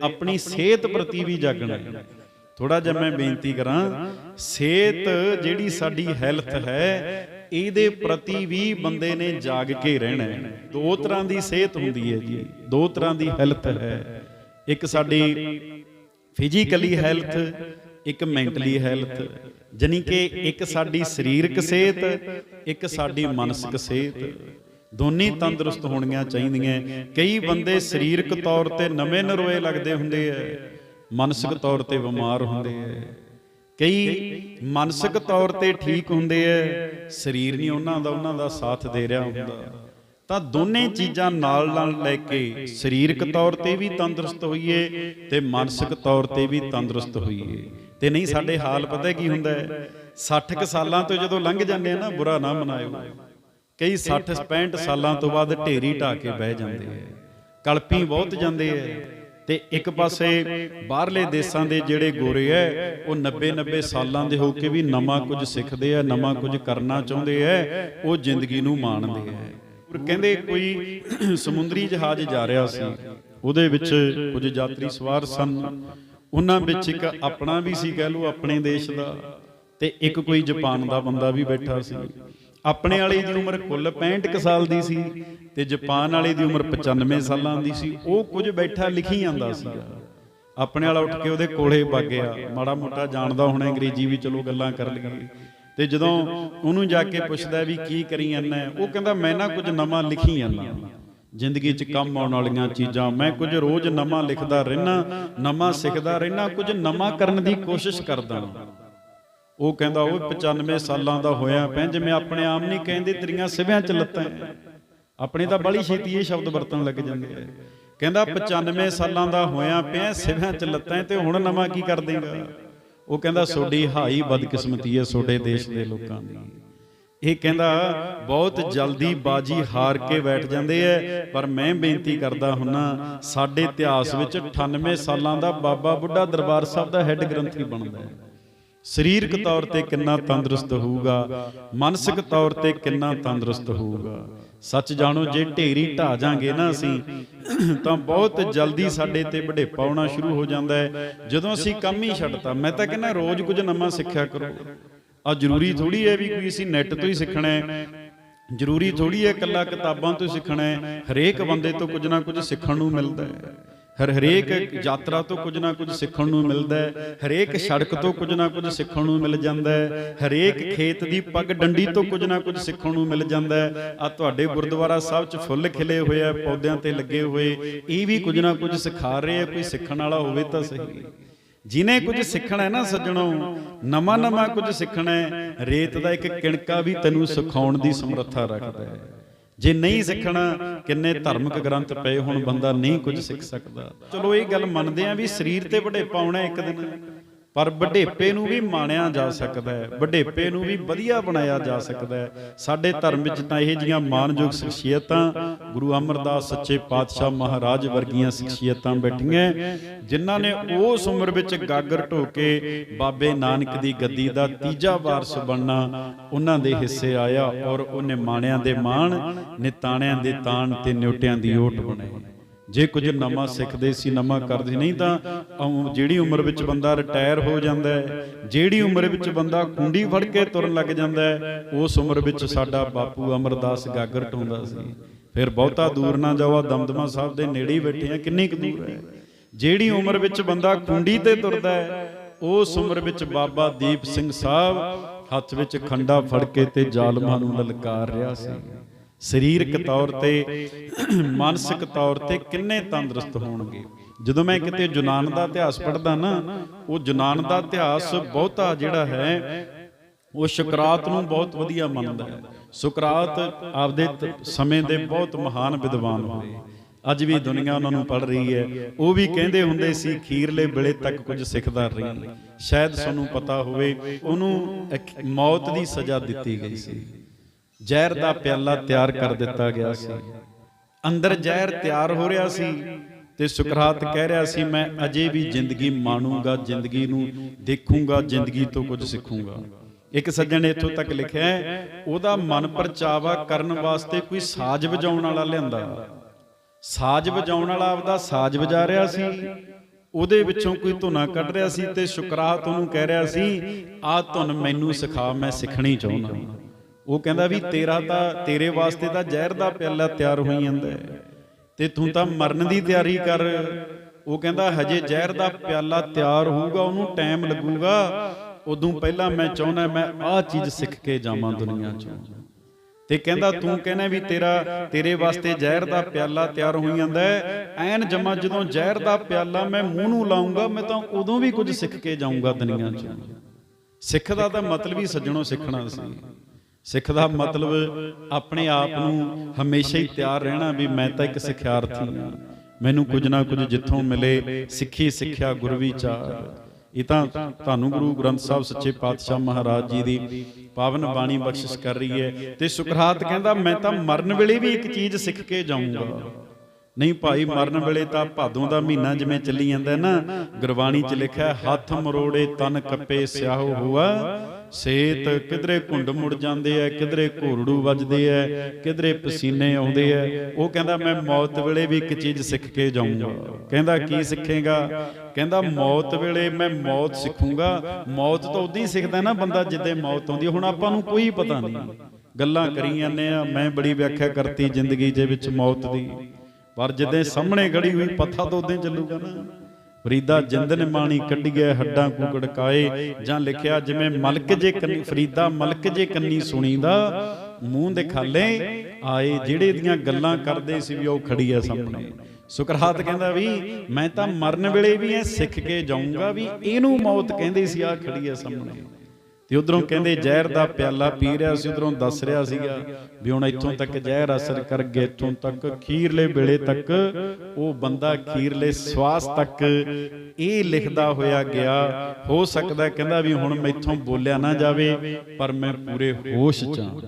ਆਪਣੀ ਸਿਹਤ ਪ੍ਰਤੀ ਵੀ ਜਾਗਣਾ। ਹੈ ਥੋੜਾ ਜਿਹਾ ਮੈਂ ਬੇਨਤੀ ਕਰਾਂ ਸਿਹਤ ਜਿਹੜੀ ਸਾਡੀ ਹੈਲਥ ਹੈ ਇਹਦੇ ਪ੍ਰਤੀ ਵੀ ਬੰਦੇ ਨੇ ਜਾਗ ਕੇ ਰਹਿਣਾ ਹੈ। ਦੋ ਤਰ੍ਹਾਂ ਦੀ ਸਿਹਤ ਹੁੰਦੀ ਹੈ ਜੀ। ਦੋ ਤਰ੍ਹਾਂ ਦੀ ਹੈਲਥ ਹੈ। ਇੱਕ ਸਾਡੀ ਫਿਜ਼ੀਕਲੀ ਹੈਲਥ ਇੱਕ ਮੈਂਟਲੀ ਹੈਲਥ ਜਾਣੀ ਕਿ ਇੱਕ ਸਾਡੀ ਸਰੀਰਕ ਸਿਹਤ ਇੱਕ ਸਾਡੀ ਮਾਨਸਿਕ ਸਿਹਤ ਦੋਨੇ ਤੰਦਰੁਸਤ ਹੋਣੀਆਂ ਚਾਹੀਦੀਆਂ। ਕਈ ਬੰਦੇ ਸਰੀਰਕ ਤੌਰ ਤੇ ਨਵੇਂ ਨਰੋਏ ਲੱਗਦੇ ਹੁੰਦੇ ਐ ਮਾਨਸਿਕ ਤੌਰ ਤੇ ਬਿਮਾਰ ਹੁੰਦੇ ਐ ਕਈ ਮਾਨਸਿਕ ਤੌਰ ਤੇ ਠੀਕ ਹੁੰਦੇ ਐ ਸਰੀਰ ਨਹੀਂ ਉਹਨਾਂ ਦਾ ਉਹਨਾਂ ਦਾ ਸਾਥ ਦੇ ਰਿਹਾ ਹੁੰਦਾ। ਤਾਂ ਦੋਨੇ ਚੀਜ਼ਾਂ ਨਾਲ ਨਾਲ ਲੈ ਕੇ ਸਰੀਰਕ ਤੌਰ ਤੇ ਵੀ ਤੰਦਰੁਸਤ ਹੋਈਏ ਤੇ ਮਾਨਸਿਕ ਤੌਰ ਤੇ ਵੀ ਤੰਦਰੁਸਤ ਹੋਈਏ। ਤੇ ਨਹੀਂ ਸਾਡੇ ਹਾਲ ਪਤਾ ਕੀ ਹੁੰਦਾ ਹੈ? 60 ਕੁ ਸਾਲਾਂ ਤੋਂ ਜਦੋਂ ਲੰਘ ਜਾਂਦੇ ਆ ਨਾ ਬੁਰਾ ਨਾ ਮਨਾਇਓ। ਕਈ 60 65 ਸਾਲਾਂ ਤੋਂ ਬਾਅਦ ਢੇਰੀ ਢਾ ਕੇ ਬਹਿ ਜਾਂਦੇ ਐ ਕਲਪੀ ਬਹੁਤ ਜਾਂਦੇ ਐ ਤੇ ਇੱਕ ਪਾਸੇ ਬਾਹਰਲੇ ਦੇਸ਼ਾਂ ਦੇ ਜਿਹੜੇ ਗੋਰੇ ਐ, ਉਹ 90 90 ਸਾਲਾਂ ਦੇ ਹੋ ਕੇ ਵੀ ਨਵਾਂ ਕੁਝ ਸਿੱਖਦੇ ਐ ਨਵਾਂ ਕੁਝ ਕਰਨਾ ਚਾਹੁੰਦੇ ਐ, ਉਹ ਜ਼ਿੰਦਗੀ ਨੂੰ ਮਾਣਦੇ ਐ। ਕਹਿੰਦੇ ਕੋਈ ਸਮੁੰਦਰੀ ਜਹਾਜ਼ ਜਾ ਰਿਹਾ ਸੀ, ਉਹਦੇ ਵਿੱਚ ਕੁਝ ਯਾਤਰੀ ਸਵਾਰ ਸਨ। ਉਹਨਾਂ ਵਿੱਚ ਇੱਕ ਆਪਣਾ ਵੀ ਸੀ ਕਹਿ ਲਓ, ਆਪਣੇ ਦੇਸ਼ ਦਾ, ਤੇ ਇੱਕ ਕੋਈ ਜਾਪਾਨ ਦਾ ਬੰਦਾ ਵੀ ਬੈਠਾ ਸੀ। ਆਪਣੇ ਵਾਲੇ ਦੀ ਉਮਰ ਕੁੱਲ 65 ਕੁ ਸਾਲ ਦੀ ਸੀ ਤੇ ਜਾਪਾਨ ਵਾਲੇ ਦੀ ਉਮਰ 95 ਸਾਲਾਂ ਦੀ ਸੀ। ਉਹ ਕੁਝ ਬੈਠਾ ਲਿਖੀ ਜਾਂਦਾ ਸੀ। ਆਪਣੇ ਵਾਲਾ ਉੱਠ ਕੇ ਉਹਦੇ ਕੋਲੇ ਵਗ ਗਿਆ। ਮਾੜਾ ਮੋਟਾ ਜਾਣਦਾ ਹੋਣਾ ਅੰਗਰੇਜ਼ੀ ਵੀ ਚਲੋ ਗੱਲਾਂ ਕਰ ਲਈਏ। ਤੇ ਜਦੋਂ ਉਹਨੂੰ ਜਾ ਕੇ ਪੁੱਛਦਾ ਵੀ ਕੀ ਕਰੀ ਜਾਂਦਾ ਉਹ ਕਹਿੰਦਾ, ਮੈਂ ਨਾ ਕੁਝ ਨਵਾਂ ਲਿਖੀ ਜਾਂਦਾ। ਜ਼ਿੰਦਗੀ 'ਚ ਕੰਮ ਆਉਣ ਵਾਲੀਆਂ ਚੀਜ਼ਾਂ, ਮੈਂ ਕੁਝ ਰੋਜ਼ ਨਵਾਂ ਲਿਖਦਾ ਰਹਿਣਾ ਨਵਾਂ ਸਿੱਖਦਾ ਰਹਿਣਾ ਕੁਝ ਨਵਾਂ ਕਰਨ ਦੀ ਕੋਸ਼ਿਸ਼ ਕਰਦਾ। ਉਹ ਕਹਿੰਦਾ ਉਹ 95 ਸਾਲਾਂ ਦਾ ਹੋਇਆ ਪਿਆ ਜਿਵੇਂ ਆਪਣੇ ਆਮ ਨਹੀਂ ਕਹਿੰਦੇ ਤੇਰੀਆਂ ਸਿਵਿਆਂ 'ਚ ਲੱਤਾਂ। ਆਪਣੇ ਤਾਂ ਬੜੀ ਛੇਤੀ ਇਹ ਸ਼ਬਦ ਵਰਤਣ ਲੱਗ ਜਾਂਦੇ ਆ ਕਹਿੰਦਾ 95 ਸਾਲਾਂ ਦਾ ਹੋਇਆ ਪਿਆ ਸਿਵਿਆਂ 'ਚ ਲੱਤਾਂ ਤੇ ਹੁਣ ਨਵਾਂ ਕੀ ਕਰ ਦੇਗਾ? ਉਹ ਕਹਿੰਦਾ ਸੋਡੀ ਹਾਈ ਬਦਕਿਸਮਤੀ ਹੈ ਸੋਡੇ ਦੇਸ਼ ਦੇ ਲੋਕਾਂ ਦੀ ਇਹ ਕਹਿੰਦਾ ਬਹੁਤ ਜਲਦੀ ਬਾਜੀ ਹਾਰ ਕੇ ਬੈਠ ਜਾਂਦੇ ਐ। ਪਰ ਮੈਂ ਬੇਨਤੀ ਕਰਦਾ ਹੁੰਨਾ ਸਾਡੇ ਇਤਿਹਾਸ ਵਿੱਚ 98 ਸਾਲਾਂ ਦਾ ਬਾਬਾ ਬੁੱਢਾ ਦਰਬਾਰ ਸਾਹਿਬ ਦਾ ਹੈੱਡ ਗ੍ਰੰਥੀ ਬਣਦਾ ਹੈ ਸਰੀਰਕ ਤੌਰ ਤੇ ਕਿੰਨਾ ਤੰਦਰੁਸਤ ਹੋਊਗਾ ਮਾਨਸਿਕ ਤੌਰ ਤੇ ਕਿੰਨਾ ਤੰਦਰੁਸਤ ਹੋਊਗਾ। ਸੱਚ ਜਾਣੋ ਜੇ ਢੇਰੀ ਢਾ ਜਾਾਂਗੇ ਨਾ ਅਸੀਂ ਤਾਂ ਬਹੁਤ ਜਲਦੀ ਸਾਡੇ ਤੇ ਵਡੇਪਾ ਆਉਣਾ ਸ਼ੁਰੂ ਹੋ ਜਾਂਦਾ ਹੈ। ਜਦੋਂ ਅਸੀਂ ਕੰਮ ਹੀ ਛੱਡਤਾ ਮੈਂ ਤਾਂ ਕਹਿੰਦਾ ਰੋਜ਼ ਕੁਝ ਨਵਾਂ ਸਿੱਖਿਆ ਕਰੋ। ਆ ਜ਼ਰੂਰੀ ਥੋੜੀ ਹੈ ਵੀ ਕੋਈ ਅਸੀਂ ਨੈਟ ਤੋਂ ਹੀ ਸਿੱਖਣਾ ਹੈ। ਜ਼ਰੂਰੀ ਥੋੜੀ ਹੈ ਇਕੱਲਾ ਕਿਤਾਬਾਂ ਤੋਂ ਸਿੱਖਣਾ ਹੈ। ਹਰੇਕ ਬੰਦੇ ਤੋਂ ਕੁਝ ਨਾ ਕੁਝ ਸਿੱਖਣ ਨੂੰ ਮਿਲਦਾ ਹੈ। ਹਰ ਹਰੇਕ ਯਾਤਰਾ ਤੋਂ ਕੁਝ ਨਾ ਕੁਝ ਸਿੱਖਣ ਨੂੰ ਮਿਲਦਾ ਹੈ ਹਰੇਕ ਸੜਕ ਤੋਂ ਕੁਝ ਨਾ ਕੁਝ ਸਿੱਖਣ ਨੂੰ ਮਿਲ ਜਾਂਦਾ ਹੈ ਹਰੇਕ ਖੇਤ ਦੀ ਪੱਗ ਡੰਡੀ ਤੋਂ ਕੁਝ ਨਾ ਕੁਝ ਸਿੱਖਣ ਨੂੰ ਮਿਲ ਜਾਂਦਾ ਹੈ। ਆ ਤੁਹਾਡੇ ਗੁਰਦੁਆਰਾ ਸਾਹਿਬ 'ਚ ਫੁੱਲ ਖਿਲੇ ਹੋਏ ਆ ਪੌਦਿਆਂ ਤੇ ਲੱਗੇ ਹੋਏ ਇਹ ਵੀ ਕੁਝ ਨਾ ਕੁਝ ਸਿਖਾ ਰਹੇ ਆ ਕੋਈ ਸਿੱਖਣ ਵਾਲਾ ਹੋਵੇ ਤਾਂ ਸਹੀ। ਜਿਨੇ ਕੁਝ ਸਿੱਖਣਾ ਹੈ ਨਾ ਸੱਜਣੋ ਨਵਾਂ ਨਵਾਂ ਕੁਝ ਸਿੱਖਣਾ ਹੈ ਰੇਤ ਦਾ ਇੱਕ ਕਿਣਕਾ ਵੀ ਤੈਨੂੰ ਸਿਖਾਉਣ ਦੀ ਸਮਰੱਥਾ ਰੱਖਦਾ ਹੈ। ਜੇ ਨਹੀਂ ਸਿੱਖਣਾ ਕਿੰਨੇ ਧਾਰਮਿਕ ਗ੍ਰੰਥ ਪਏ ਹੁਣ ਬੰਦਾ ਨਹੀਂ ਕੁਝ ਸਿੱਖ ਸਕਦਾ। ਚਲੋ ਇਹ ਗੱਲ ਮੰਨਦੇ ਆ ਵੀ ਸਰੀਰ ਤੇ ਵਡੇਪਾ ਆਉਣਾ ਇੱਕ ਦਿਨ। ਪਰ ਵਡੇਪੇ ਨੂੰ ਵੀ ਮਾਣਿਆ ਜਾ ਸਕਦਾ ਹੈ। ਵਡੇਪੇ ਨੂੰ ਵੀ ਵਧੀਆ ਬਣਾਇਆ ਜਾ ਸਕਦਾ ਹੈ। ਸਾਡੇ ਧਰਮ ਵਿੱਚ ਤਾਂ ਇਹ ਜੀਆਂ ਮਾਨਯੋਗ ਸ਼ਖਸੀਅਤਾਂ ਗੁਰੂ ਅਮਰਦਾਸ ਸੱਚੇ ਪਾਤਸ਼ਾਹ ਮਹਾਰਾਜ ਵਰਗੀਆਂ ਸ਼ਖਸੀਅਤਾਂ ਬੈਠੀਆਂ ਜਿਨ੍ਹਾਂ ਨੇ ਉਸ ਉਮਰ ਵਿੱਚ ਗਾਗਰ ਢੋ ਕੇ ਬਾਬੇ ਨਾਨਕ ਦੀ ਗੱਦੀ ਦਾ ਤੀਜਾ ਵਾਰਸ ਬਣਨਾ ਉਹਨਾਂ ਦੇ ਹਿੱਸੇ ਆਇਆ ਔਰ ਉਹਨੇ ਮਾਣਿਆਂ ਦੇ ਮਾਣ ਨਿਤਾਣਿਆਂ ਦੇ ਤਾਣ ਤੇ ਨਿਉਟਿਆਂ ਦੀ ਓਟ ਬਣਾਈ। ਜੇ ਕੁਝ ਨਵਾਂ ਸਿੱਖਦੇ ਸੀ, ਨਵਾਂ ਕਰਦੇ, ਨਹੀਂ ਤਾਂ ਅਉਂ ਜਿਹੜੀ ਉਮਰ ਵਿੱਚ ਬੰਦਾ ਰਿਟਾਇਰ ਹੋ ਜਾਂਦਾ ਹੈ, ਜਿਹੜੀ ਉਮਰ ਵਿੱਚ ਬੰਦਾ ਕੁੰਡੀ ਫੜ ਕੇ ਤੁਰਨ ਲੱਗ ਜਾਂਦਾ ਹੈ, ਉਸ ਉਮਰ ਵਿੱਚ ਸਾਡਾ ਬਾਪੂ ਅਮਰਦਾਸ ਗਾਗਰ ਟੋਂਦਾ ਸੀ। ਫਿਰ ਬਹੁਤਾ ਦੂਰ ਨਾ ਜਾਓ ਦਮਦਮਾ ਸਾਹਿਬ ਦੇ ਨੇੜੇ ਹੀ ਬੈਠੇ ਆ ਕਿੰਨੀ ਕੁ ਦੂਰ ਹੈ। ਜਿਹੜੀ ਉਮਰ ਵਿੱਚ ਬੰਦਾ ਕੁੰਡੀ ਤੇ ਤੁਰਦਾ ਹੈ, ਉਸ ਉਮਰ ਵਿੱਚ ਬਾਬਾ ਦੀਪ ਸਿੰਘ ਸਾਹਿਬ ਹੱਥ ਵਿੱਚ ਖੰਡਾ ਫੜ ਕੇ ਤੇ ਜ਼ਾਲਮਾਂ ਨੂੰ ਲਲਕਾਰ ਰਿਹਾ ਸੀ। ਸਰੀਰਕ ਤੌਰ ਤੇ ਮਾਨਸਿਕ ਤੌਰ ਤੇ ਕਿੰਨੇ ਤੰਦਰੁਸਤ ਹੋਣਗੇ? ਜਦੋਂ ਮੈਂ ਕਿਤੇ ਯੂਨਾਨ ਦਾ ਇਤਿਹਾਸ ਪੜ੍ਹਦਾ ਨਾ ਉਹ ਯੂਨਾਨ ਦਾ ਇਤਿਹਾਸ ਬਹੁਤਾ ਜਿਹੜਾ ਹੈ ਉਹ ਸੁਕਰਾਤ ਨੂੰ ਬਹੁਤ ਵਧੀਆ ਮੰਨਦਾ ਹੈ। ਸੁਕਰਾਤ ਆਪਦੇ ਸਮੇਂ ਦੇ ਬਹੁਤ ਮਹਾਨ ਵਿਦਵਾਨ ਹੋਏ। ਅੱਜ ਵੀ ਦੁਨੀਆ ਉਹਨਾਂ ਨੂੰ ਪੜ੍ਹ ਰਹੀ ਹੈ। ਉਹ ਵੀ ਕਹਿੰਦੇ ਹੁੰਦੇ ਸੀ ਖੀਰਲੇ ਵੇਲੇ ਤੱਕ ਕੁਝ ਸਿੱਖਦਾ ਰਹੀ। ਸ਼ਾਇਦ ਤੁਹਾਨੂੰ ਪਤਾ ਹੋਵੇ ਉਹਨੂੰ ਮੌਤ ਦੀ ਸਜ਼ਾ ਦਿੱਤੀ ਗਈ ਸੀ। ਜ਼ਹਿਰ ਦਾ ਪਿਆਲਾ ਤਿਆਰ ਕਰ ਦਿੱਤਾ ਗਿਆ ਸੀ। ਅੰਦਰ ਜ਼ਹਿਰ ਤਿਆਰ ਹੋ ਰਿਹਾ ਸੀ ਤੇ ਸੁਕਰਾਤ ਕਹਿ ਰਿਹਾ ਸੀ ਮੈਂ ਅਜੇ ਵੀ ਜ਼ਿੰਦਗੀ ਮਾਣੂੰਗਾ ਜ਼ਿੰਦਗੀ ਨੂੰ ਦੇਖੂੰਗਾ ਜ਼ਿੰਦਗੀ ਤੋਂ ਕੁਝ ਸਿੱਖੂੰਗਾ। ਇੱਕ ਸੱਜਣ ਨੇ ਇੱਥੋਂ ਤੱਕ ਲਿਖਿਆ ਉਹਦਾ ਮਨ ਪਰਚਾਵਾ ਕਰਨ ਵਾਸਤੇ ਕੋਈ ਸਾਜ਼ ਵਜਾਉਣ ਵਾਲਾ ਲਿਆਂਦਾ। ਸਾਜ਼ ਵਜਾਉਣ ਵਾਲਾ ਆਪਦਾ ਸਾਜ਼ ਵਜਾ ਰਿਹਾ ਸੀ। ਉਹਦੇ ਵਿੱਚੋਂ ਕੋਈ ਧੁਨਾ ਕੱਢ ਰਿਹਾ ਸੀ ਤੇ ਸ਼ੁਕਰਾਤ ਉਹਨੂੰ ਕਹਿ ਰਿਹਾ ਸੀ ਆ ਧੁਨ ਮੈਨੂੰ ਸਿਖਾ ਮੈਂ ਸਿੱਖਣੀ ਚਾਹੁੰਦਾ ਉਹ ਕਹਿੰਦਾ ਵੀ ਤੇਰਾ ਤਾਂ ਤੇਰੇ ਵਾਸਤੇ ਤਾਂ ਜ਼ਹਿਰ ਦਾ ਪਿਆਲਾ ਤਿਆਰ ਹੋਈ ਜਾਂਦਾ ਤੇ ਤੂੰ ਤਾਂ ਮਰਨ ਦੀ ਤਿਆਰੀ ਕਰ। ਉਹ ਕਹਿੰਦਾ ਹਜੇ ਜ਼ਹਿਰ ਦਾ ਪਿਆਲਾ ਤਿਆਰ ਹੋਊਗਾ ਉਹਨੂੰ ਟਾਈਮ ਲੱਗੂਗਾ। ਉਦੋਂ ਪਹਿਲਾਂ ਮੈਂ ਚਾਹੁੰਦਾ ਮੈਂ ਆਹ ਚੀਜ਼ ਸਿੱਖ ਕੇ ਜਾਵਾਂ ਦੁਨੀਆ 'ਚੋਂ। ਤੇ ਕਹਿੰਦਾ ਤੂੰ ਕਹਿੰਦਾ ਵੀ ਤੇਰਾ ਤੇਰੇ ਵਾਸਤੇ ਜ਼ਹਿਰ ਦਾ ਪਿਆਲਾ ਤਿਆਰ ਹੋਈ ਜਾਂਦਾ ਐਨ ਜਮਾ ਜਦੋਂ ਜ਼ਹਿਰ ਦਾ ਪਿਆਲਾ ਮੈਂ ਮੂੰਹ ਨੂੰ ਲਾਉਂਗਾ ਮੈਂ ਤਾਂ ਉਦੋਂ ਵੀ ਕੁਝ ਸਿੱਖ ਕੇ ਜਾਊਂਗਾ ਦੁਨੀਆ 'ਚ। ਸਿੱਖ ਦਾ ਤਾਂ ਮਤਲਬ ਹੀ ਸੱਜਣੋਂ ਸਿੱਖਣਾ ਸੀ ਸਿੱਖ ਦਾ ਮਤਲਬ ਆਪਣੇ ਆਪ ਨੂੰ ਹਮੇਸ਼ਾ ਹੀ ਤਿਆਰ ਰਹਿਣਾ ਵੀ ਮੈਂ ਤਾਂ ਇੱਕ ਸਿੱਖਿਆਰਥੀ ਹਾਂ। ਮੈਨੂੰ ਕੁਝ ਨਾ ਕੁਝ ਜਿੱਥੋਂ ਮਿਲੇ ਸਿੱਖੀ ਸਿੱਖਿਆ ਗੁਰ ਵਿਚਾਰ ਇਹ ਤਾਂ ਤੁਹਾਨੂੰ ਗੁਰੂ ਗ੍ਰੰਥ ਸਾਹਿਬ ਸੱਚੇ ਪਾਤਸ਼ਾਹ ਮਹਾਰਾਜ ਜੀ ਦੀ ਪਾਵਨ ਬਾਣੀ ਬਖਸ਼ਿਸ਼ ਕਰ ਰਹੀ ਹੈ ਤੇ ਸੁਕਰਾਤ ਕਹਿੰਦਾ, ਮੈਂ ਤਾਂ ਮਰਨ ਵੇਲੇ ਵੀ ਇੱਕ ਚੀਜ਼ ਸਿੱਖ ਕੇ ਜਾਊਂਗਾ। ਨਹੀਂ ਭਾਈ, ਮਰਨ ਵੇਲੇ ਤਾਂ ਭਾਦੋਂ ਦਾ ਮਹੀਨਾ ਜਿਵੇਂ ਚੱਲੀ ਜਾਂਦਾ ਨਾ, ਗੁਰਬਾਣੀ 'ਚ ਲਿਖਿਆ, ਹੱਥ ਮਰੋੜੇ ਤਨ ਕੱਪੇ ਸਿਆਹੋ ਹੁਆ। ਸੇਤ ਕਿਧਰੇ ਘੁੰਡ ਮੁੜ ਜਾਂਦੇ ਐ, ਕਿਧਰੇ ਘੋਰੜੂ ਵੱਜਦੇ ਐ, ਕਿਧਰੇ ਪਸੀਨੇ ਆਉਂਦੇ ਐ। ਉਹ ਕਹਿੰਦਾ, ਮੈਂ ਮੌਤ ਵੇਲੇ ਵੀ ਇੱਕ ਚੀਜ਼ ਸਿੱਖ ਕੇ ਜਾਊਂਗਾ। ਕਹਿੰਦਾ, ਕੀ ਸਿੱਖੇਗਾ? ਕਹਿੰਦਾ, ਮੌਤ ਵੇਲੇ ਮੈਂ ਮੌਤ ਸਿੱਖੂੰਗਾ। ਮੌਤ ਤਾਂ ਉਦੋਂ ਹੀ ਸਿੱਖਦਾ ਨਾ ਬੰਦਾ ਜਿੱਦੇ ਮੌਤ ਆਉਂਦੀ। ਹੁਣ ਆਪਾਂ ਨੂੰ ਕੋਈ ਪਤਾ ਨਹੀਂ। ਗੱਲਾਂ ਕਰੀ ਜਾਂਦੇ ਆ। ਮੈਂ ਬੜੀ ਵਿਆਖਿਆ ਕਰਤੀ ਜ਼ਿੰਦਗੀ ਦੇ ਵਿੱਚ ਮੌਤ ਦੀ। ਪਰ ਜਿੱਦੇ ਸਾਹਮਣੇ ਖੜੀ ਹੋਈ ਪੱਥਾ ਤਾਂ ਉਦੋਂ ਚੱਲੂਗਾ ਨਾ। ਫਰੀਦਾ ਜਿੰਦ ਮਾਣੀ ਕੱਢੀਏ ਹੱਡਾਂ ਕੁਕੜਕਾਏ ਜਾਂ ਲਿਖਿਆ ਜਿਵੇਂ ਮਲਕ ਜੇ ਕੰਨੀ ਫਰੀਦਾ ਮਲਕ ਜੇ ਕੰਨੀ ਸੁਣੀਦਾ, ਮੂੰਹ ਦੇ ਖਾਲੇ ਆਏ ਜਿਹੜੇ ਦੀਆਂ ਗੱਲਾਂ ਕਰਦੇ ਸੀ ਵੀ ਉਹ ਖੜੀ ਆ ਸਾਹਮਣੇ। ਸੁਕਰਾਤ ਕਹਿੰਦਾ ਵੀ, ਮੈਂ ਤਾਂ ਮਰਨ ਵੇਲੇ ਵੀ ਇਹ ਸਿੱਖ ਕੇ ਜਾਊਂਗਾ ਵੀ ਇਹਨੂੰ ਮੌਤ ਕਹਿੰਦੇ ਸੀ ਆ ਖੜੀ ਆ ਸਾਹਮਣੇ। ਤੇ ਉਧਰੋਂ ਕਹਿੰਦੇ ਜ਼ਹਿਰ ਦਾ ਪਿਆਲਾ ਪੀ ਰਿਹਾ ਸੀ ਉਧਰੋਂ ਦੱਸ ਰਿਹਾ ਸੀਗਾ ਵੀ ਹੁਣ ਇੱਥੋਂ ਤੱਕ ਜ਼ਹਿਰ ਅਸਰ ਕਰ ਗਿਆ ਇੱਥੋਂ ਤੱਕ ਖੀਰਲੇ ਵੇਲੇ ਤੱਕ ਉਹ ਬੰਦਾ ਖੀਰਲੇ ਸਵਾਸ ਤੱਕ ਇਹ ਲਿਖਦਾ ਹੋਇਆ ਗਿਆ। ਹੋ ਸਕਦਾ ਕਹਿੰਦਾ ਵੀ ਹੁਣ ਮੈਥੋਂ ਬੋਲਿਆ ਨਾ ਜਾਵੇ ਪਰ ਮੈਂ ਪੂਰੇ ਹੋਸ਼ ਚ ਹਾਂ।